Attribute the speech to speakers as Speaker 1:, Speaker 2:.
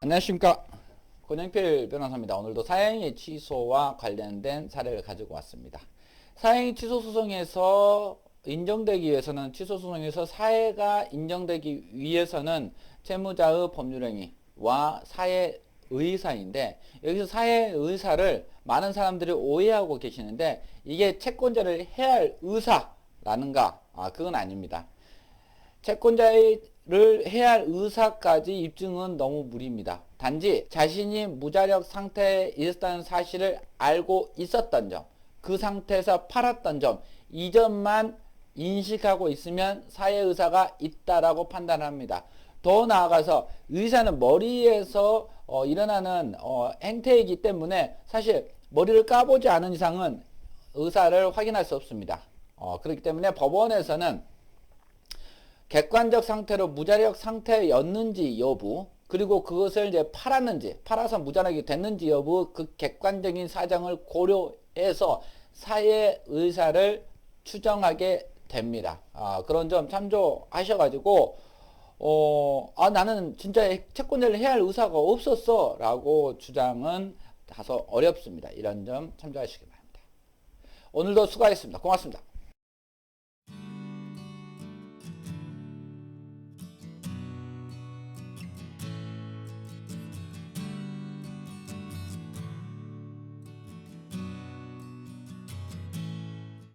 Speaker 1: 안녕하십니까 권영필 변호사입니다. 오늘도 사행위 취소와 관련된 사례를 가지고 왔습니다. 사행위 취소 소송에서 인정되기 위해서는 취소 소송에서 사해가 인정되기 위해서는 채무자의 법률행위와 사해 의사인데 여기서 사해 의사를 많은 사람들이 오해하고 계시는데 이게 채권자를 해야 할 의사라는가? 아 그건 아닙니다. 채권자 를 해야 할 의사까지 입증은 너무 무리입니다. 단지 자신이 무자력 상태에 있었다는 사실을 알고 있었던 점, 그 상태에서 팔았던 점, 이 점만 인식하고 있으면 사회 의사가 있다라고 판단합니다. 더 나아가서 의사는 머리에서 어, 일어나는 어, 행태이기 때문에 사실 머리를 까보지 않은 이상은 의사를 확인할 수 없습니다. 어, 그렇기 때문에 법원에서는 객관적 상태로 무자력 상태였는지 여부 그리고 그것을 이제 팔았는지 팔아서 무자력이 됐는지 여부 그 객관적인 사정을 고려해서 사회 의사를 추정하게 됩니다. 아, 그런 점 참조하셔가지고 어, 아 나는 진짜 채권자를 해야 할 의사가 없었어 라고 주장은 다소 어렵습니다. 이런 점 참조하시기 바랍니다. 오늘도 수고하셨습니다. 고맙습니다.